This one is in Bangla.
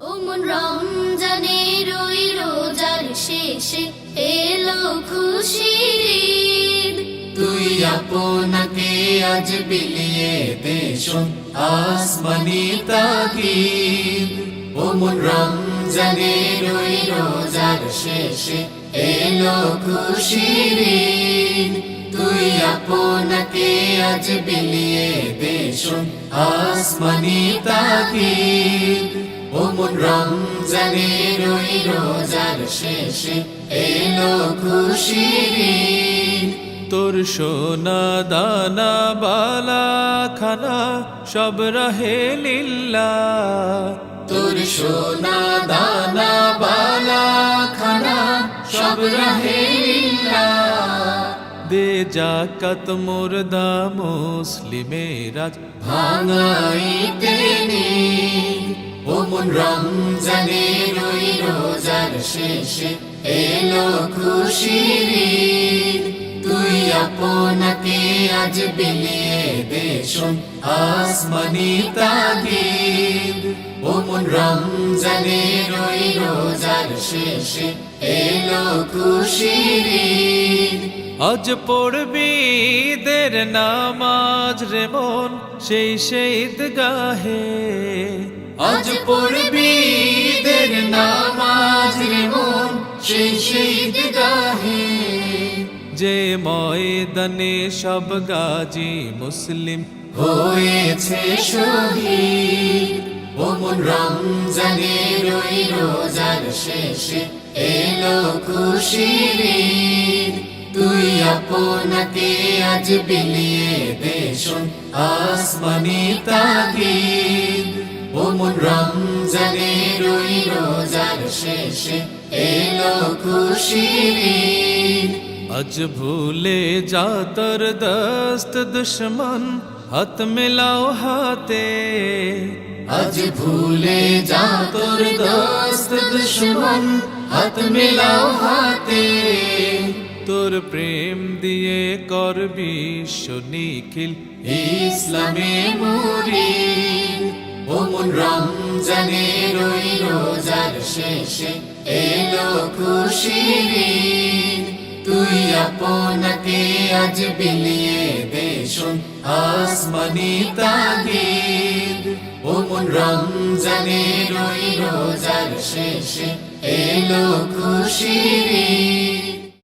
ওমন রমজানের ওই রোজার শেষে এলো খুশির। তুই আপনাকে আজ বিলিয়ে দেশন আসমানি তাগিদ ওমন রমজানের ওই রোজার শেষে এলো খুশির। তুই আপনাকে আজ বিলিয়ে দেশন আসমানি তাগিদ ওমন রমজানের ওই রোজার শেষে এলো খুশির। তোর সোনা দানা বালা খানা সব রহে লিল্লা তোর সোনা দানা বালা খানা সব রহে লিল্লাহ। দে জাকাত মুর্দা মুসলিমেরাজ ভাঙাইতে নেই শেষে এলো খুশির। তুই আপনাকে আজ বিলিয়ে দেশন আসমানি তাগিদ ওমন রমজানের ওই রোজার শেষে এলো খুশির। আজ পড়বি দের নামাজ রে মন সেই শহীদ গাহে আজ পড়বি সেই শহীদ গাহে। যে ময়দানে সব গাজী মুসলিম হয়েছে শহীদ। ওমন রমজানের ওই রোজার শেষে এলো খুশির তুই আপনাকে আজ বিলিয়ে দেশন আসমানি তাগিদ। ওমন রমজানের শেষে এলো খুশির। আজ ভুলে যা তোর দস্ত দুশ্মন হাত মিলাও হাতে। আজ ভুলে যা তোর দোস্ত দুশ্মন হাত মিলাও হাতে। তোর প্রেম দিয়ে কর বিশ্ব নিখিল ইসলামে মুরি ওমন রমজানের ওই রোজার শেষে এলো খুশির। তুই আপনাকে আজ বিলিয়ে দেশন আসমানি তাগিদ ওমন রমজানের ওই রোজার শেষে এলো খুশির।